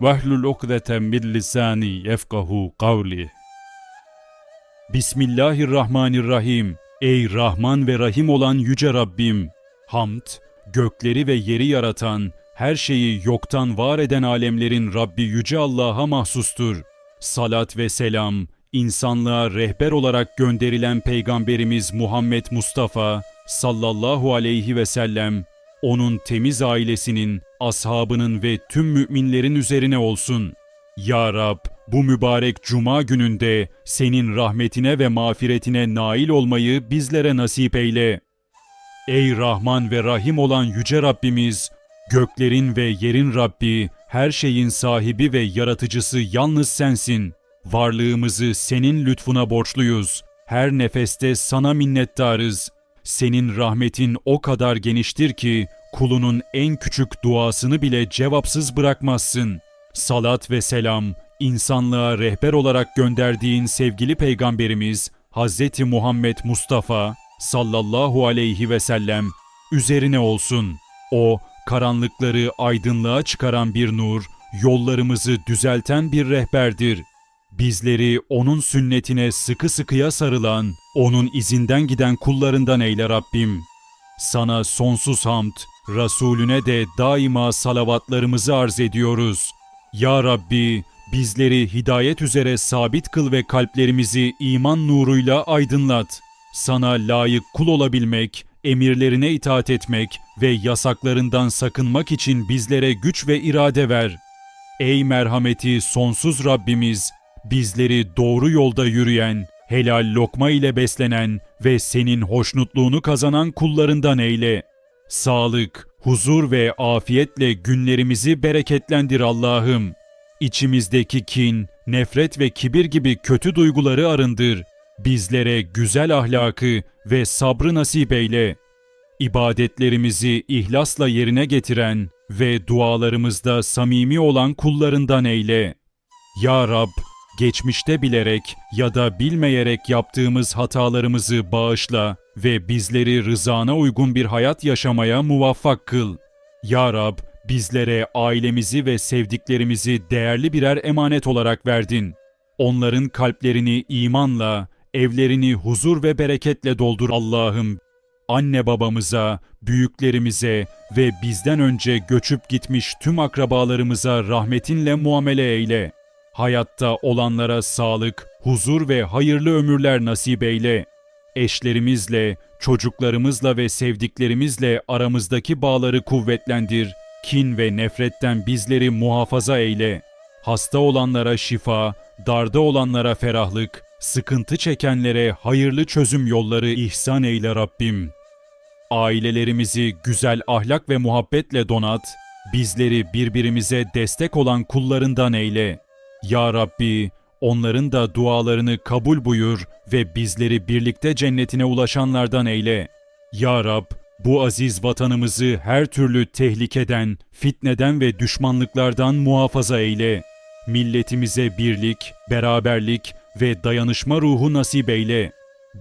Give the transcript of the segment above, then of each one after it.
vahlul ukdeten min lisani yefkahu kavli. Bismillahirrahmanirrahim. Ey Rahman ve Rahim olan yüce Rabbim, hamd, gökleri ve yeri yaratan, her şeyi yoktan var eden alemlerin Rabbi yüce Allah'a mahsustur. Salat ve selam, insanlığa rehber olarak gönderilen Peygamberimiz Muhammed Mustafa sallallahu aleyhi ve sellem, onun temiz ailesinin, ashabının ve tüm müminlerin üzerine olsun. Ya Rab, bu mübarek cuma gününde senin rahmetine ve mağfiretine nail olmayı bizlere nasip eyle. Ey Rahman ve Rahim olan yüce Rabbimiz, göklerin ve yerin Rabbi, her şeyin sahibi ve yaratıcısı yalnız sensin. Varlığımızı senin lütfuna borçluyuz. Her nefeste sana minnettarız. Senin rahmetin o kadar geniştir ki kulunun en küçük duasını bile cevapsız bırakmazsın. Salat ve selam insanlığa rehber olarak gönderdiğin sevgili peygamberimiz Hazreti Muhammed Mustafa sallallahu aleyhi ve sellem üzerine olsun. O karanlıkları aydınlığa çıkaran bir nur, yollarımızı düzelten bir rehberdir. Bizleri onun sünnetine sıkı sıkıya sarılan, onun izinden giden kullarından eyle Rabbim. Sana sonsuz hamd, Resulüne de daima salavatlarımızı arz ediyoruz. Ya Rabbi, bizleri hidayet üzere sabit kıl ve kalplerimizi iman nuruyla aydınlat. Sana layık kul olabilmek, emirlerine itaat etmek ve yasaklarından sakınmak için bizlere güç ve irade ver. Ey merhameti sonsuz Rabbimiz, bizleri doğru yolda yürüyen, helal lokma ile beslenen ve senin hoşnutluğunu kazanan kullarından eyle. Sağlık, huzur ve afiyetle günlerimizi bereketlendir Allah'ım. İçimizdeki kin, nefret ve kibir gibi kötü duyguları arındır. Bizlere güzel ahlakı ve sabrı nasip eyle. İbadetlerimizi ihlasla yerine getiren ve dualarımızda samimi olan kullarından eyle. Ya Rab, geçmişte bilerek ya da bilmeyerek yaptığımız hatalarımızı bağışla ve bizleri rızana uygun bir hayat yaşamaya muvaffak kıl. Ya Rab, bizlere ailemizi ve sevdiklerimizi değerli birer emanet olarak verdin. Onların kalplerini imanla, evlerini huzur ve bereketle doldur Allah'ım. Anne babamıza, büyüklerimize ve bizden önce göçüp gitmiş tüm akrabalarımıza rahmetinle muamele eyle. Hayatta olanlara sağlık, huzur ve hayırlı ömürler nasip eyle. Eşlerimizle, çocuklarımızla ve sevdiklerimizle aramızdaki bağları kuvvetlendir. Kin ve nefretten bizleri muhafaza eyle. Hasta olanlara şifa, darda olanlara ferahlık, sıkıntı çekenlere hayırlı çözüm yolları ihsan eyle Rabbim. Ailelerimizi güzel ahlak ve muhabbetle donat, bizleri birbirimize destek olan kullarından eyle. Ya Rabbi, onların da dualarını kabul buyur ve bizleri birlikte cennetine ulaşanlardan eyle. Ya Rab, bu aziz vatanımızı her türlü tehlikeden, fitneden ve düşmanlıklardan muhafaza eyle. Milletimize birlik, beraberlik ve dayanışma ruhu nasip eyle.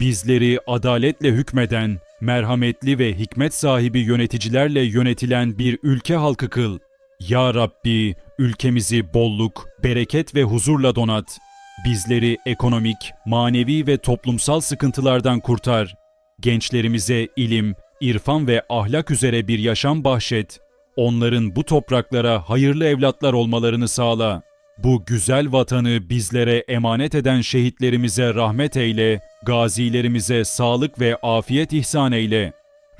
Bizleri adaletle hükmeden, merhametli ve hikmet sahibi yöneticilerle yönetilen bir ülke halkı kıl. Ya Rabbi, ülkemizi bolluk, bereket ve huzurla donat. Bizleri ekonomik, manevi ve toplumsal sıkıntılardan kurtar. Gençlerimize ilim, irfan ve ahlak üzere bir yaşam bahşet. Onların bu topraklara hayırlı evlatlar olmalarını sağla. Bu güzel vatanı bizlere emanet eden şehitlerimize rahmet eyle, gazilerimize sağlık ve afiyet ihsan eyle.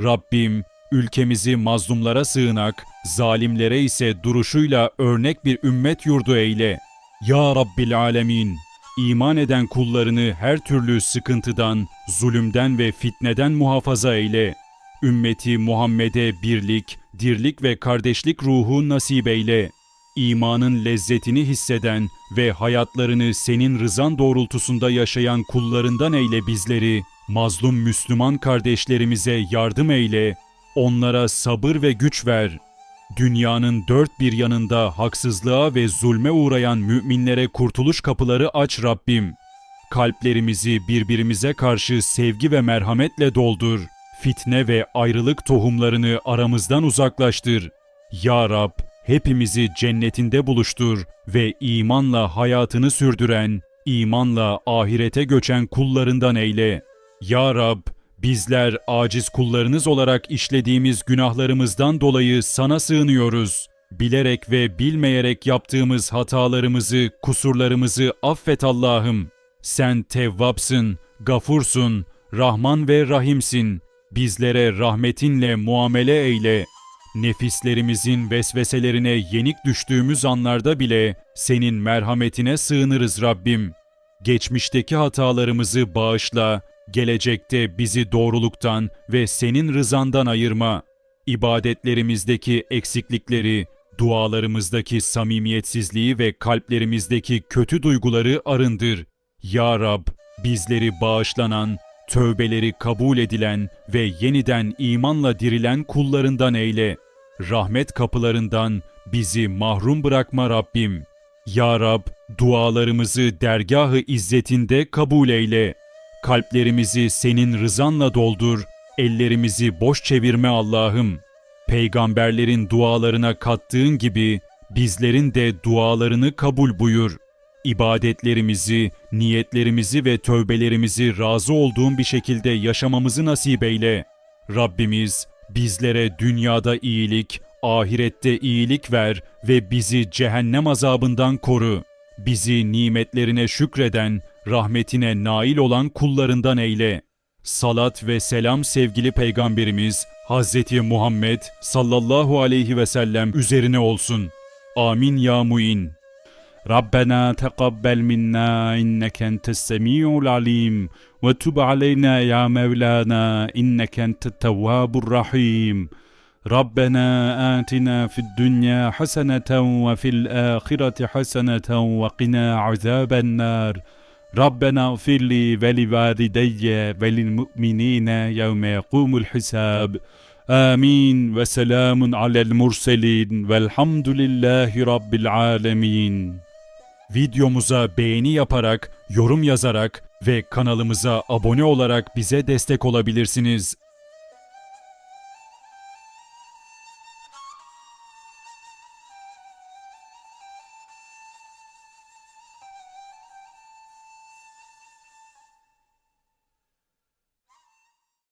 Rabbim, ülkemizi mazlumlara sığınak, zalimlere ise duruşuyla örnek bir ümmet yurdu eyle. Ya Rabbil Alemin, iman eden kullarını her türlü sıkıntıdan, zulümden ve fitneden muhafaza eyle. Ümmeti Muhammed'e birlik, dirlik ve kardeşlik ruhu nasip eyle. imanın lezzetini hisseden ve hayatlarını senin rızan doğrultusunda yaşayan kullarından eyle bizleri. Mazlum Müslüman kardeşlerimize yardım eyle, onlara sabır ve güç ver. Dünyanın dört bir yanında haksızlığa ve zulme uğrayan müminlere kurtuluş kapıları aç Rabbim. Kalplerimizi birbirimize karşı sevgi ve merhametle doldur. Fitne ve ayrılık tohumlarını aramızdan uzaklaştır. Ya Rab, hepimizi cennetinde buluştur ve imanla hayatını sürdüren, imanla ahirete göçen kullarından eyle. Ya Rab, bizler aciz kullarınız olarak işlediğimiz günahlarımızdan dolayı sana sığınıyoruz. Bilerek ve bilmeyerek yaptığımız hatalarımızı, kusurlarımızı affet Allah'ım. Sen tevvapsın, gafursun, Rahman ve Rahimsin. Bizlere rahmetinle muamele eyle. Nefislerimizin vesveselerine yenik düştüğümüz anlarda bile senin merhametine sığınırız Rabbim. Geçmişteki hatalarımızı bağışla, gelecekte bizi doğruluktan ve senin rızandan ayırma. İbadetlerimizdeki eksiklikleri, dualarımızdaki samimiyetsizliği ve kalplerimizdeki kötü duyguları arındır. Ya Rab, bizleri bağışlanan, tövbeleri kabul edilen ve yeniden imanla dirilen kullarından eyle. Rahmet kapılarından bizi mahrum bırakma Rabbim. Ya Rab, dualarımızı dergahı izzetinde kabul eyle. Kalplerimizi senin rızanla doldur, ellerimizi boş çevirme Allah'ım. Peygamberlerin dualarına kattığın gibi bizlerin de dualarını kabul buyur. İbadetlerimizi, niyetlerimizi ve tövbelerimizi razı olduğun bir şekilde yaşamamızı nasip eyle. Rabbimiz bizlere dünyada iyilik, ahirette iyilik ver ve bizi cehennem azabından koru. Bizi nimetlerine şükreden, rahmetine nail olan kullarından eyle. Salat ve selam sevgili peygamberimiz Hz. Muhammed sallallahu aleyhi ve sellem üzerine olsun. Amin ya muin. ربنا تقبل منا إنك أنت السميع العليم وتب علينا يا مولانا إنك أنت التواب الرحيم ربنا آتنا في الدنيا حسنة وفي الآخرة حسنة وقنا عذاب النار Rabbena firli ve li valideyye ve lil mu'minine yevme yekumul hisab. Amin ve selamun alel murselin velhamdülillahi rabbil alemin. Videomuza beğeni yaparak, yorum yazarak ve kanalımıza abone olarak bize destek olabilirsiniz.